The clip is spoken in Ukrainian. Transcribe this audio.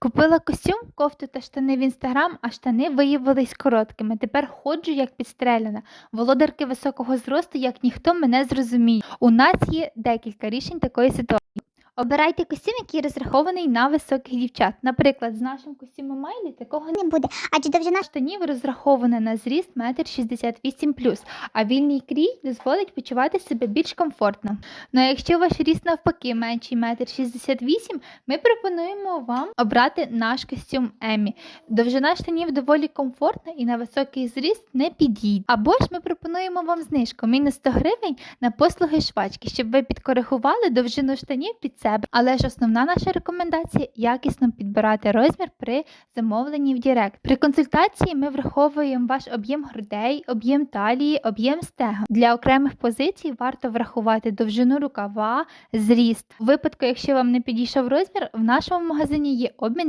Купила костюм, кофту та штани в інстаграм, а штани виявились короткими. Тепер ходжу як підстреляна. Володарки високого зросту, як ніхто мене зрозуміє. У нас є декілька рішень такої ситуації. Обирайте костюм, який розрахований на високих дівчат. Наприклад, з нашим костюмом Майлі такого не буде, адже довжина штанів розрахована на зріст 1,68 м, а вільний крій дозволить почувати себе більш комфортно. Ну а якщо ваш ріст навпаки менший 1,68 м, ми пропонуємо вам обрати наш костюм Емі. Довжина штанів доволі комфортна і на високий зріст не підійде. Або ж ми пропонуємо вам знижку мінус 100 гривень на послуги швачки, щоб ви підкоригували довжину штанів під себе. Але ж основна наша рекомендація якісно підбирати розмір при замовленні в Директ. При консультації ми враховуємо ваш об'єм грудей, об'єм талії, об'єм стегон. Для окремих позицій варто врахувати довжину рукава, зріст. У випадку, якщо вам не підійшов розмір, в нашому магазині є обмін